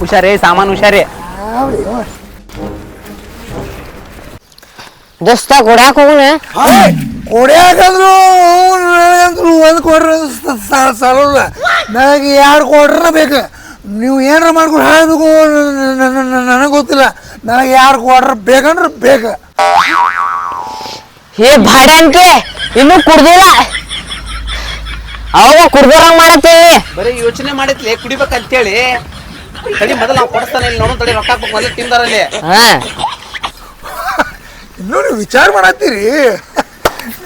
ಹುಷಾರೇ ಸಾಮಾನು ಹುಷಾರೇ. ದೋಸ್ತ ಕೊಡಾಕ ಹೋಗುಣ? ಕೊಡ್ಯಾಕಂದ್ರು ಅಂದ್ರು ಒಂದು ಕೊಡ್ರ ಸರಲ್ಲ ನನಗೆ ಎರಡು ಕೊಡ್ರ ಬೇಕು. ನೀವು ಏನಾರ ಮಾಡ್ಕೊಂಡು ಹಾಳಬೇಕು ನನಗೆ ಗೊತ್ತಿಲ್ಲ. ನನಗೆ ಯಾರು ಕೊಡ್ರ ಬೇಕಂದ್ರೆ ಬೇಕು. ಏ ಅಂತೆ ಇನ್ನೂ ಕುಡ್ದಿಲ್ಲ. ಅವ ಕುಡ್ದಿರಂಗ್ ಮಾಡತ್ತೇ ಬರೀ ಯೋಚನೆ ಮಾಡಿದ್ಲೆ ಕುಡಿಬೇಕಂತೇಳಿ. ತಡಿ ಮೊದಲ ನಾವು ಕೊಡಿಸ್ತಾನೆ ಇಲ್ಲಿ ನೋಡೋಣ ತಡಿ ರೊಕ್ಕ ಹಾಕ್ಬೇಕು ಮೊದಲು ತಿಂದಾರಲ್ಲಿ. ಹಾ. ಇನ್ನೂ ನೀವು ವಿಚಾರ ಮಾಡತ್ತೀರಿ?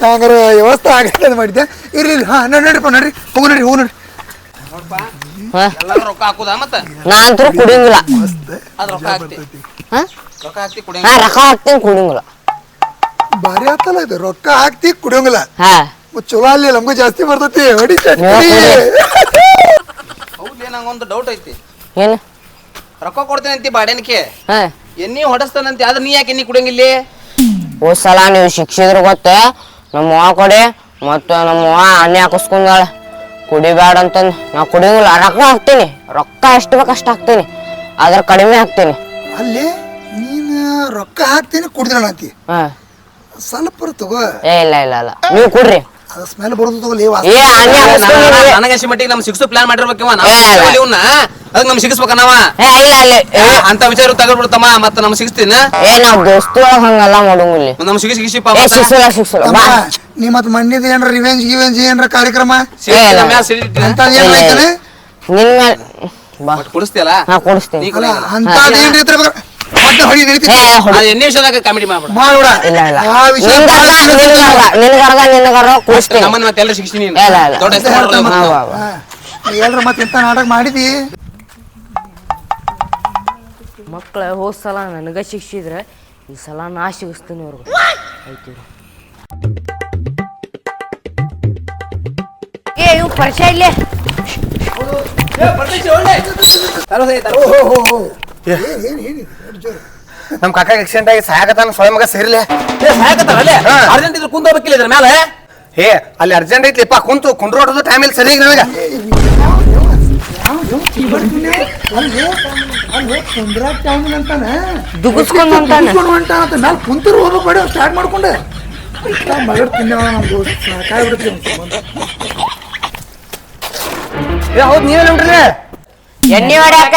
ಹಂಗಾರೆ ವ್ಯವಸ್ಥೆ ಆಗತ್ತೆ ಅಂತ ಮಾಡಿದ್ದೆ. ಇರ್ಲಿಲ್ಲ ಹಾ ನೋಡಿ ನಡ್ರಿಪ್ಪ ನಡ್ರಿ. ಹೋಗು ನಡ್ರಿ ಹೋಗು ನಡ್ರಿ. ಹಾ. ಎಲ್ಲರೂ ರೊಕ್ಕ ಹಾಕುದಾ ಮತ್ತೆ? ನಾ ಅಂತೂ ಕುಡಿಯಂಗಿಲ್ಲ ಅದ್ ರೊಕ್ಕ ಹಾಕ್ತಿ. ಹಾ? ರೊಕ್ಕ ಹಾಕ್ತಿ ಕುಡಿ ನಾ ರೊಕ್ಕ ಹಾಕ್ತೀನಿ ಕುಡಿಯಂಗಿಲ್ಲ. ಭಾರಿ ಆತಲ್ಲ ಇದು. ರೊಕ್ಕ ಹಾಕ್ತಿ ಕುಡಿಯೋಂಗಿಲ್ಲ. ಹಾ. ಮತ್ತ್ ಚಲೋ ಅಲ್ಲಿ ನಮಗೂ ಜಾಸ್ತಿ ಬರ್ತೈತಿ. ಹೊಡಿ ನಂಗೊಂದು ಡೌಟ್ ಐತಿ. ಏನು ರೊಕ್ಕ ಕೊಡ್ತೇನಂತಿ ಬಾಡೇನಕ್ಕೆ ಹಾ. ಎಣ್ಣಿ ಹೊಡಸ್ತಾನಂತೆ ಆದ್ರೆ ನೀ ಯಾಕೆ ಎಣ್ಣಿ ಕುಡಿಯಂಗಿಲ್ಲ ಹೋದ್ ಸಲ ನೀವು ಶಿಕ್ಷಿದ್ರು ಗೊತ್ತ ನಮ್ಮ ಅವ್ವ ಕೊಡಿ ಮತ್ತು ನಮ್ಮ ಅವ್ವ ಅಣ್ಣೆ ಹಾಕಿಸ್ಕೊಂಡಾಳ. ಕುಡಿಬೇಡ ಅಂತಂದು ನಾ ಕುಡಿಯಂಗಿಲ್ಲ ರೊಕ್ಕ ಹಾಕ್ತೀನಿ ರೊಕ್ಕ ಎಷ್ಟು ಬೇಕು ಅಷ್ಟು ಹಾಕ್ತೀನಿ ಆದ್ರೆ ಕಡಿಮೆ ಹಾಕ್ತೀನಿ. ಅಲ್ಲಿ ನೀನು ರೊಕ್ಕ ಹಾಕ್ತೀನಿ ಕುಡ್ದಿಲ್ಲ ಅಂತಿ. ಹಾ. ಸ್ವಲ್ಪ ತಗೋ. ಏ ಇಲ್ಲ ಇಲ್ಲ ಇಲ್ಲ. ನೀವು ಕುಡ್ರಿ. ಅದು ಸ್ಮೆಲ್ ಏ ಮಟ್ಟಿಗೆ ನಮ್ ಸಿಕ್ಸು ಪ್ಲಾನ್ ಮಾಡಿರ್ಬೇಕವ. ಇವನ್ನ ಅದಕ್ಕೆ ನಮ್ ಸಿಗಿಸ್ಬೇಕ ನಾವ? ಏ ಇಲ್ಲ ಇಲ್ಲ ಏ, ಅಂತ ವಿಚಾರ ತಗೊಂಡ್ಬಿಡ್ತಮ್ಮ ಮತ್ತ ನಮ್ ಸಿಗಿಸ್ತೀನ. ಏ ನಾವ್ ದೋಸ್ತಿ ಒಳಗ್ ಮಾಡೋಂಗಿಲ್ಲ ನಮ್ ಸಿಗಿ ಸಿಗಿಸಿಪ್ಪ ಏ ಬಾ. ನೀ ಮತ್ ಮಣ್ಣಿದ ಏನ್ರ ರಿವೆಂಜ್ ಗಿವೆಂಜ್ ಏನ್ರ ಕಾರ್ಯಕ್ರಮ? ಇಲ್ಲ. ಅಂತ ಏನ್ ಐತನೆ ಬಾ ಕುಡಿಸ್ತಿಯಲ್ಲ? ಕೊಡಿಸ್ತೀನಿ ಅಲ್ಲ. ಅಂತ ಏನ್ರಿ ಇದ್ರ ಬೇಕಾರೆ ಮತ್ತೆ ಹೊಡಿ ನಡೀತಿ ಏ ಆ ಎಣ್ಣೆ ವಿಷಯದಾಗ ಕಾಮಿಡಿ ಮಾಡ್ಬೇಡ. ಮಾಡೋಣ ಇಲ್ಲ ಇಲ್ಲ. ಆ ವಿಷಯ ನಿನ್ಗರ್ಗ ನಿನ್ಗರ್ಗ ನಿನ್ಗರ್ಗ ನಿನ್ಗರ್ಗ ಕುಡಿಸ್ತೀನಿ ನಮ್ಮನ್ನ ಮತ್ತೆ. ದೊಡ್ಡ ಮತ್ತೆ. ಎಂತ ನಾಟಕ ಮಾಡಿದಿ? ಮಕ್ಕಳ ಹೋದ ಸಲ ನನಗ ಶಿಕ್ಷಿದ್ರೆ ಈ ಸಲ ನಾ ಶಿಗಿಸ್ತೀನಿ ಅವ್ರಿಗೆ. ಆಯ್ತು ಏ ಇವ್ ಪರಿಚಯ ಇಲ್ಲೇ? ಏನ್ ಏನ್ ನಮ್ ಕಾಕ ಆಕ್ಸಿಡೆಂಟ್ ಆಗಿ ಸಾಯಕತ್ತಾನ ಸ್ವಯಂ ಮಗ ಹೇ ಏ, ಸಾಯಕತ್ತಾರಲ್ಲೇ? ಅರ್ಜೆಂಟ್ ಇದ್ರೆ ಕುಂದ ಹೋಗ್ಬೇಕಿಲ್ಲ ಇದ್ರ ಮೇಲೆ ಹೇ ಅಲ್ಲಿ ಅರ್ಜೆಂಟ್ ಐತ್ಲಿಪ್ಪ ಕುಂತು ಕುಂಡ್ರೋಟದ ಟೈಮ್ ಇಲ್ಲಿ ಸರಿ ನನಗ ಅಲ್ಲಿ ಅಂತಾನೆ ದುಗುಸ್ಕೊಂಡ್ ಹೊಂಟಾನ. ದುಗುಸ್ಕೊಂಡ್ ಹೊಂಟಾನ ಅಂತ ನಾಲ್ ಕುಂತರು ಸ್ಟಾರ್ಟ್ ಮಾಡ್ಕೊಂಡೆ ದೋಸ್ತ ಏ ಹೌದ್ ನೀವೇನ್ ನೋಡ್ರಿ ಎಣ್ಣೆ ಹೊಡ್ಯಾಕ.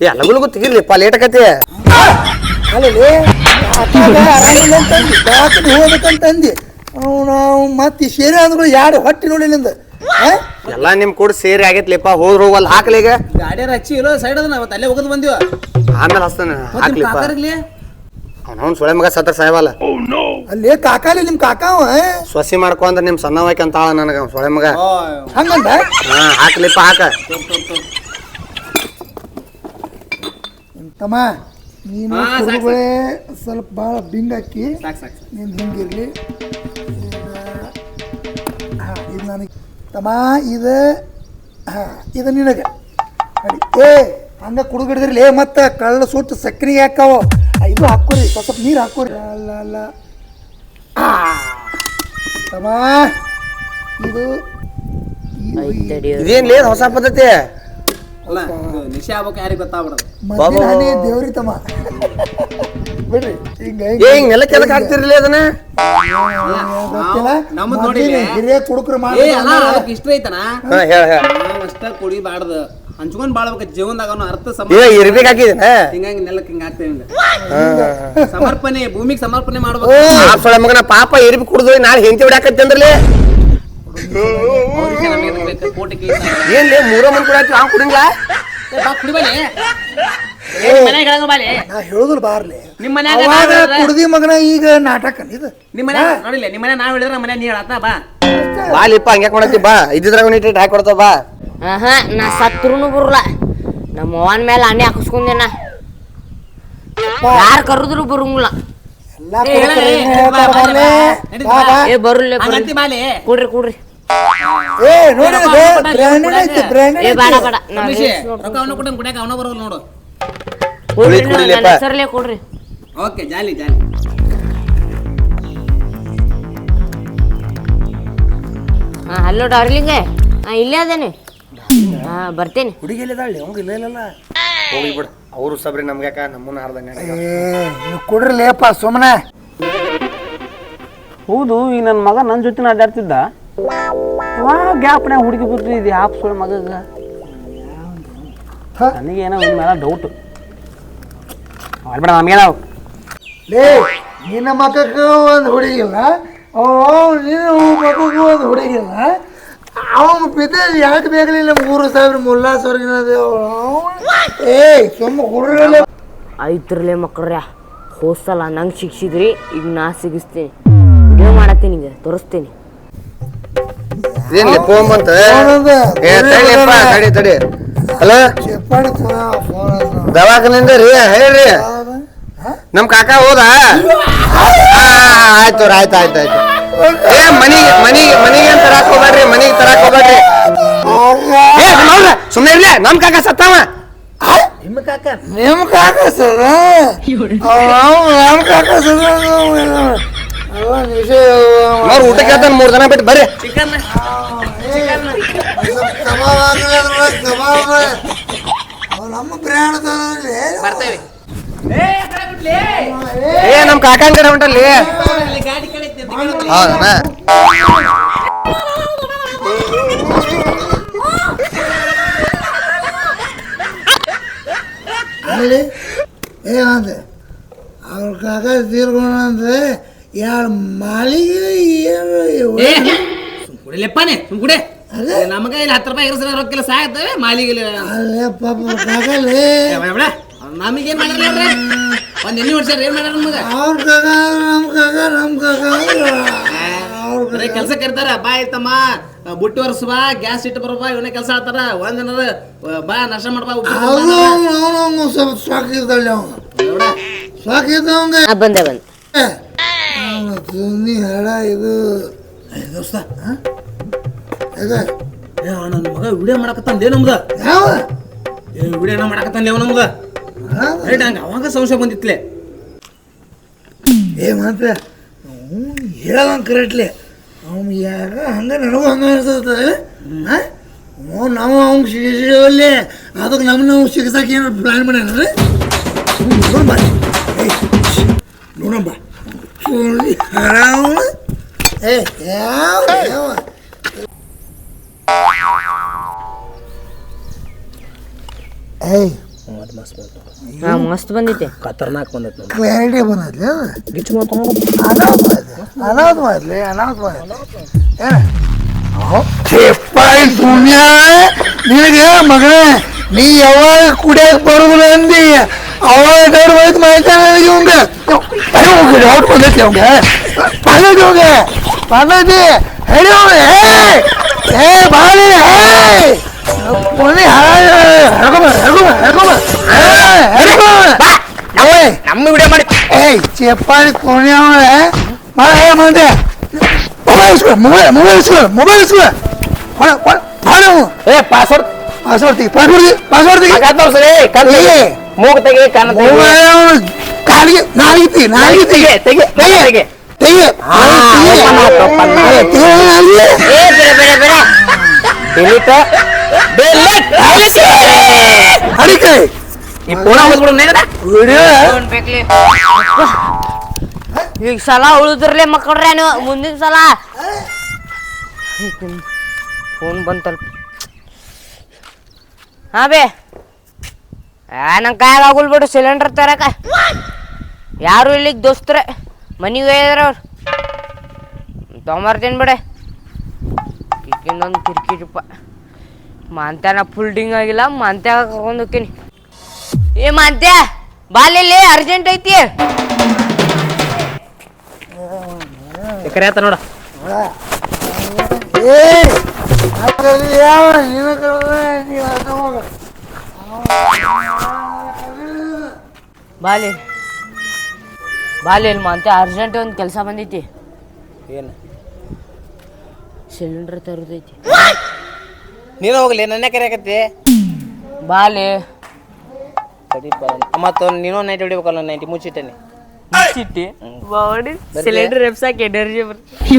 ಏ ಲಗು ಲಗು ತೆಗಿರ್ಲಿಪ್ಪ ಲೇಟ್ ಆಕತಿ ಅಲ್ಲಿ ಹೋಗ್ಬೇಕಂತಂದಿ ನಾವು ಮತ್ತೆ ಸೇರಿ ಅಂದ್ರೆ ಯಾರು ಹೊಟ್ಟಿ ನೋಡಿಲಿಂದ ಎಲ್ಲ ನಿಮ್ ಕೂಡ ಸೇರಿ ಆಗೈತ್ಲಿಪ್ಪ ಹೋದ್ರ ಹೋಗಲ್ಲ ಹಾಕ್ಲಿ ಈಗ. ಗಾಡಿ ಹಚ್ಚಿ ಇರೋ ಸೈಡ್ ಅದ ನಾವು ಅಲ್ಲೇ ಹೋಗೋದು ಬಂದಿವ. ಆಮೇಲೆ ಹಸ್ತಾನ ಹಾಕ್ಲಿಪ್ಪ. ಅವ್ನವ್ನ್ ಸೊಳೆ ಮಗ ಸತ್ರ ಸಾಯವಲ್ಲ ಅಲ್ಲಿ ಕಾಕಾಲಿ ನಿಮ್ ಕಾಕಾವ ಸೊಸಿ ಮಾಡ್ಕೊ ಅಂದ್ರೆ ನಿಮ್ ಸಣ್ಣವಾಯ್ಕ ಅಂತ ಆಳ ನನಗ ಸೊಳೆ ಮಗ. ಹಂಗಂದ ಹಾ ಹಾಕ್ಲಿಪ್ಪ ಹಾಕ. ತಮ್ಮ ನೀನು ಹಾ, ಸಾಕ್ ಸ್ವಲ್ಪ ಭಾಳ ಬಿಂಗ್ ಹಾಕಿ. ಸಾಕು ಸಾಕು ನಿಂದು ಹಿಂಗಿರ್ಲಿ. ಹಾಂ ಇದು ನನಗೆ ತಮ್ಮ ಇದು ಹಾಂ ಇದು ನಿನಗೆ. ನೋಡಿ ಏ ಹಂಗೆ ಕುಡುಗಿಡಿದ್ರಲಿ ಮತ್ತೆ ಕಳ್ಳ ಸುಟ್ಟು ಸಕ್ಕರೆ ಹಾಕಾವ ಇದು ಹಾಕೋರಿ ಸ್ವಲ್ಪ ಸ್ವಲ್ಪ ನೀರು ಹಾಕೋರಿ ಅಲ್ಲ ಅಲ್ಲ ಆ. ತಮ್ಮ ಇದು ಇದು- ಇದೇನ್ ಹೊಸ ಪದ್ಧತಿ? ಅಲ್ಲ ನಿಶೆ ಆಗ್ಬೇಕು ಯಾರಿಗೆ ಗೊತ್ತಾಗ್ಬಿಡೋದು? ಮದ್ದಿನ ಹನಿ ದೇವ್ರಿ ತಮ್ಮ. ಬಿಡ್ರಿ ಹಿಂಗ ಏ ಹಿಂಗ್ ನೆಲಕ್ಕೆ ಎದಕ್ ಹಾಕ್ತಿರ್ಲಿ ಅದನ್ನ ಗೊತ್ತಿಲ್ಲ. ನಮ್ಮದ್ ಮದ್ದಿನ ನೋಡಿಲ್ಲ. ಹಿರಿಯ ಕುಡುಕ್ರು ಏ ಮಾಡಿ ಅಲ್ಲ ಅದಕ್ಕೆ ಇಷ್ಟ ಐತನ? ಹಾ ಹೇಳ ಹೇಳ. ನಾವ್ ಅಷ್ಟ ಕುಡಿಬಾರ್ದು. ಹಂಚ್ಕೊಂಡ್ ಬಾಳ್ಬೇಕು ಜೀವನದಾಗ ಅವನು ಅರ್ಥ ಸಮ ಏ ಇರ್ಬೇಕು ಹಾಕಿದೇನ? ಹಿಂಗಾಗಿ ನೆಲಕ್ಕೆ ಹಿಂಗ ಆಗ್ತೇವೆ ಸಮರ್ಪಣೆ ಭೂಮಿಗೆ ಸಮರ್ಪಣೆ ಮಾಡ್ಬೇಕು. ಆ ಸೊಳೆ ಮಗನ ಪಾಪ ಇರ್ಬಿ ಕುಡ್ದು ನಾಳೆ ಹೆಂಡತಿ ಹೊಡ್ಯಾಕತ್ತಿ ಅಂದ್ರಲಿ? ಅವ್ರಿಗೆ ನಮ್ಗೆ ಎದಕ್ ಬೇಕು? ಕೋಟಿ ಕೇಸ್ ಆಗಿದೆ. ಏನ್ ಲೇ ಮೂರ ಮಂದಿ ಕುಡಿಯಾತಿ ನಾವು ಕುಡಿಂಗ್ಲಾ ಬಾ ಕುಡಿಬಾಲೆ ಮನ್ಯಾಗ ಹೇಳಂಗ ಬಾಲೆ. ನಾ ಹೇಳುದಿಲ್ಲ ಬಾರ್ಲಿ. ನಿಮ್ ಮನ್ಯಾಗ ಅವಾಗ ನಾವ್ ಹೇಳಿದ್ರೆ- ಕುಡ್ದಿ ಮಗನ ಈಗ ನಾಟಕ ಇದು. ನಿಮ್ಮ ಮನೆ ನೋಡಿಲ್ಲ ನಿಮ್ಮ ಮನೆ ನಾವ್ ಹೇಳಿದ್ರೆ ನಮ್ಮ ಮನೆ ನೀ ಹೇಳತ್ತ ಬಾ. ಬಾ ಲಿಪ್ಪ ಮಾಡತಿ ಬಾ. ಇದ್ದಿದ್ರಾಗ ನೀಟ್ ಹಾಕಿ ಕೊಡ್ತಾವ ಬಾ. ಆಹಾ ನಾ ಸತ್ರುನು ಬರಲ್ಲ ನಮ್ಮ ಅವನ ಮೇಲೆ ಅಣ್ಣೆ ಹಾಕಿಸ್ಕೊಂಡೇನ. ಯಾರು ಕರೆದ್ರು ಬರಂಗಿಲ್ಲ. ಎಲ್ಲ ಏ, ಹೇಳ, ಕುಡುಕರು ಏ, ಏನ್ ನಡೀತು ಬಾ, ಹೇಳ್ತಾರ ಬಾ, ಬಾರ್ಲೆ? ನಡೀತು ಬಾ, ಬಾ. ಬಾ. ಏ ಬರುಲ್ಲ ಹಂಗಂತಿ ಬಾಲೆ ಕುಡ್ರಿ ಕುಡ್ರಿ ಏ ನೋಡಿ ಬ್ರ್ಯಾಂಡೆಡ್ ಐತಿ ಬ್ರ್ಯಾಂಡೆಡ್ ಏ ಬೇಡ ಬೇಡ. ನಾ ರಮೇಶ್, reels ನೋಡ್ತೀನಿ. ರೊಕ್ಕ ಅವನ ಕೊಟ್ಟಂಗ್ ಕುಡ್ಯಾಕ ಅವನ ಬರೋಲ್ಲ ನೋಡು. ಕುಡ್ರಿ ಕುಡಿ, ಕುಡಿಲಿಪ್ಪ. ನನ್ನ ಹೆಸರಲ್ಲೇ ಕೊಡ್ರಿ. Okay jolly jolly. ಹಾ ಹಲೋ ಡಾರ್ಲಿಂಗ್. ಹಾ ಇಲ್ಲೇ ಅದೇನಿ. ಹಾ ಬರ್ತೀನಿ. ಹುಡುಗಿ ಎಲ್ಲಿದ್ದಾಳೆ ಅವಂಗ ಇಲ್ಲ ಬಿಡು. ಅವರು ಸಬ್ರಿ ನಮ್ಗ್ಯಾಕ ನಮ್ಮನ್ನ ಹಾರ್ದಂಗ ಕೊಡ್ರಿ ಲೇಪ ಸುಮ್ಮನೆ ಹೌದು ಈಗ ನನ್ನ ಮಗ ನನ್ನ ಜೊತೆ ಅಡ್ಡಾಡ್ತಿದ್ದ. ಗ್ಯಾಪ್ನ್ಯಾಗ ಹುಡುಗಿ ಬಿಟ್ಟು ಇದು ಆಪ್ ಸುಳ್ಳು ಮಗಗ. ಹ? ನನಗೇನೋ ಒಂದು ಮೇಲೆ ಡೌಟ್ ಮಾಡ್ಬೇಡ ನಮಗೇನೋ ಲೇ ನಿನ್ನ ಮಕ್ಕಕ್ಕೆ ಒಂದು ಹುಡುಗಿಲ್ಲ. ನಿನ್ನ ಮಕ್ಕಗೂ ಒಂದು ಹುಡುಗಿಲ್ಲ. ಅವನು ಬಿದ್ದ ಯಾಕೆ ಬೇಕಲಿಲ್ಲ ಮೂರು ಸಾವಿರ ಮುಲ್ಲಾ ಸಾವಿರ ಏ ಸುಮ್ಮ ಹುಡುಗರಲ್ಲ ಐತ್ರಲೆ ಮಕ್ಕಳ್ರ್ಯಾ ಹೋಸಲ್ಲ ನಂಗೆ ಶಿಕ್ಷಿದ್ರಿ ಈಗ ನಾ ಸಿಗಿಸ್ತೀನಿ. ವಿಡಿಯೋ ಮಾಡತ್ತೀನಿ ನಿಂಗೆ ತೋರಿಸ್ತೀನಿ. ಏನ್ಲಿ ಫೋನ್ ಬಂತ? ಏ ತಡಿಯಪ್ಪ ತಡಿ ತಡಿ ಹಲೋ? ದವಾಖಾನಿಂದ ರೀ ಹೇಳ್ರಿ. ನಮ್ ಕಾಕ ಹೋದ? ಆಯ್ತು ಆಯ್ತು ಆಯ್ತು ಆಯ್ತು. ಏ ಮನಿಗೆ ಮನಿಗೆ ಮನಿಗೆ ಏನ್ ತರಾಕ್ ಹೋಗ್ಬೇಡ್ರಿ ಮನಿಗೆ ತರಾಕ್ ಹೋಗ್ಬೇಡ್ರಿ. ಏ ಸುಮ್ನೆ ಸುಮ್ಮನೆ ಇರ್ಲಿ ನಮ್ ಕಾಕ ಸತ್ತಾವ. ನಿಮ್ಮ ಕಾಕ? ನಿಮ್ಮ ಕಾಕ ಸರ್? ನಮ್ಮ ಕಾಕ ಸರ್ ಅವ್ರ ಊಟಕ್ಕೆ ಹೇಳ್ತಾನೆ ಮೂರು ಜನ ಬಿಟ್ಟು ಬರ್ರಿ. ನಮ್ಮ ಪ್ರಯಾಣದಲ್ಲಿ ಏ ನಮ್ ಕಾಕನ್ ಕಡೆ ಹೊಂಟಲ್ಲಿ ಅಲ್ಲಿ ಏನಂತೆ ಅವ್ರ ಕಾಕ ತೀರ್ಕೊಂಡ್ರೆ ಎರಡು ಮಾಲಿಗೆ ಏನು ಕುಡಿಲೆಪ್ಪನೇ ಸುಮ್ ಕುಡೆ. ನಮಗ ಇಲ್ಲಿ ಹತ್ತು ರೂಪಾಯಿ ಇರಿಸಿದ್ರೆ ರೊಕ್ಕಿಲ್ಲ ಸಾಯ್ತವೆ ಮಾಲಿಗೆ ಅಲ್ಲೇ ಪಾಪ ಕಾಕಲ್ಲಿ ನಮಗೇನ್ ಮಾಡಿದ್ರೆ ಒಂದ್ ಎಣ್ಣೆ ಹೊಡ್ಸ್ಯಾರ ಏನ್ ಮಾಡ್ಯಾರ ನಮಗ? ಅವ್ರ ಕಾಕ ನಮ್ಮ ಕಾಕ ನಮ್ಮ ಕಾಕ ಅವ್ರ ಬರೀ ಕೆಲಸ ಕರಿತಾರ ಬಾ ಆಯ್ತಮ್ಮ ಬುಟ್ಟಿ ವರ್ಷ ಬಾ ಗ್ಯಾಸ್ ಇಟ್ಟು ಬರೋ ಬಾ ಇವನೇ ಕೆಲಸ ಆತಾರ ಒಂದಿನ ಬಾ ನಷ್ಟ ಮಾಡ್ಬಾ ಅವನು. ಅವನು ಸ್ವಲ್ಪ ಸಾಕ್ ಇದ್ದಾಳೆ ಅವನು. ನೋಡ, ಸಾಕ್ ಇದ್ದವಂಗೆ ಬಂದೆ ಬಂದೆ. ತುನಿ ಹಡ ಇದು ಏ ದೋಸ್ತ ಹಾಂ ಇದು ಏ ಅಣ್ಣ, ನನ್ ಮಗ ವಿಡಿಯೋ ಮಾಡಕತ್ತಂದೆ ನಮ್ದು ಯಾವ? ಏ ವಿಡಿಯೋ ಮಾಡಕತ್ತಾನ ನಮ್ದು ರೈಟ್ ಹಂಗೆ ಅವಾಗ ಸಂಶಯ ಬಂದಿತ್ತಲೆ ಏ ಮಾತ್ರ ಅವ್ನು ಹೇಳೋದಂಗೆ ಕರೆಕ್ಟ್ಲಿ ಅವ್ನು ಯಾರ ಹಂಗೆ ನನಗೂ ಹಂಗೆ ಓ ಹಾಂ ನಾವು ಅವ್ನು ಸಿಗಿಸಿವಲ್ಲಿ ಅದಕ್ಕೆ ನಮ್ಮ ನಾವು ಸಿಗಿಸಕ್ಕೆ ಏನು ಪ್ಲಾನ್ ಮಾಡ್ಯಾನ್ರಿ ನೋಡಮ್ಮ ಏಯ್ ನೋಡಮ್ಮ ಸುಳ್ಳಿ ಹರಾವ ಏ ಯಾವ ಯಾವ ಏಯ್ ಹಾ ಮಸ್ತ್ ಬಂದೈತೆ ಖತರ್ನಾಕ್ ಬಂದೈತಿ ಕ್ಲಾರಿಟಿ ಬಂದೈತ್ಲಿ ಅದು ಅನಾಹುತ ಆಯ್ತು ಅನಾಹುತ ಆಯ್ತಲಿ ಅನಾಹುತ ಏನ ಚೆಪ್ಪಾಯಿ ಪುಣ್ಯ ನಿನಗೆ ಮಗನೇ ನೀ ಯಾವಾಗ ಕುಡಿಯಕ್ಕೆ ಬರುದಿಲ್ಲ ಅಂದಿ? ಹೋಯ್ತು ಮಾಹಿತಿ ನನಗೆ ಇವಂಗ ಹೋಗಿ ಔಟ್ ಬಂದೈತಿ ಅವಂಗ ಪಲ್ಲದಿ ಅವಂಗ ಪಲ್ಲದಿ ಹೇಳಿ ಅವಂಗ ಏ ಏ ಬಾಳಿ ಹೇ. ಪುಣ್ಯ ಹರ್ಕೊಂಬ ಹರ್ಕೊಂಬ ಹರ್ಕೊಂಬ ಹರ್ಕೊಂಬ ಏಯ್. ನಮ್ಮ ವಿಡಿಯೋ ಮಾಡಿ. ಏಯ್ ಚಪ್ಪಾಳಿ ಪುಣ್ಯವೇ ಮಾಡ ಮಂದೆ ಮೊಬೈಲ್ ಇಸ್ಕೊ ಮೊಬೈಲ್ ಮೊಬೈಲ್ ಇಸ್ಕೊ ಮೊಬೈಲ್ ಇಸ್ಕೊ. ಕೊಡ ಕೊಡ ಏ ಪಾಸ್ವರ್ಡ್ ಪಾಸ್ವರ್ಡ್ ತೆಗಿ ಪಾಸ್ವರ್ಡ್ ಪಾಸ್ವರ್ಡ್ ತೆಗಿ. ಸರಿ ತೆಗಿ ಮೂಗ್ ತೆಗಿ ಕಣ್ಣು ಮೊಬೈಲ್ ಕಾಲಿಗೆ ನಾಲಿಗೆ ತೆಗಿ ನಾಲಿಗೆ ತೆಗಿ ತೆಗಿ. ತೆಗಿ ತೆಗಿ ಡಿಲೀಟ್ ಅಡಿಕೆ. ಈ ಫೋನ್ ಹೋಗ್ಬಿಡು ವಿಡಿಯೋ. ಈಗ ಸಲ ಉಳಿದ್ರಲೆ ಮಕ್ಕಳ್ರೆ ನೀವು ಮುಂದಿನ ಸಲ. ಫೋನ್ ಬಂತಲ್ಪ ಹಾ ಬೇ. ನಂಗೆ ಕಾಯಾಗ ಆಗುಲ್ ಬಿಡು ಸಿಲಿಂಡರ್ ತರಕ. ಯಾರು ಇಲ್ಲಿಗೆ ದೋಸ್ತ್ರೆ? ಮನೆಗೆ ಹೋಯ್ದ್ರ ಅವ್ರು? ತೊಗೊಂಬರ್ತೀನಿ ಬಿಡೆ. ಕಿಕ್ಕಿಂದೊಂದು ಕಿರಿಕಿರಿಪ್ಪ ಮಾಂತ್ಯಾನ ಫುಲ್ ಡಿಂಗ್ ಆಗಿಲ್ಲ ಮಾಂತ್ಯಾಗ ಕರ್ಕೊಂಡು ಹೋಗ್ತೀನಿ. ಏ ಮಾಂತ್ಯ ಬಾಲಿಲ್ಲಿ ಅರ್ಜೆಂಟ್ ಐತಿ. ನೋಡ. ಏ ಬಾಲಿ. ಬಾಲಿ ಇಲ್ಮ ಅಂತ ಅರ್ಜೆಂಟ್ ಒಂದು ಕೆಲಸ ಬಂದೈತಿ. ಏನು? ಸಿಲಿಂಡರ್ ತರೋದೈತಿ. ನೀನು ಹೋಗ್ಲಿ ನನ್ನೇ ಕರೆಯಕತ್ತಿ ಬಾಲಿ. ಮತ್ತು ನೀನು ನೈಟ್ ಹೊಡಿಬೇಕಲ್ಲ ನೈಟಿ ಮುಚ್ಚಿಟ್ಟೆ. ಸಿಟ್ಟಿ ಬಾಡಿ ಸಿಲಿಂಡರ್ ಎಪ್ಸಾಕ ಎನರ್ಜಿ ಬರ್ತದೆ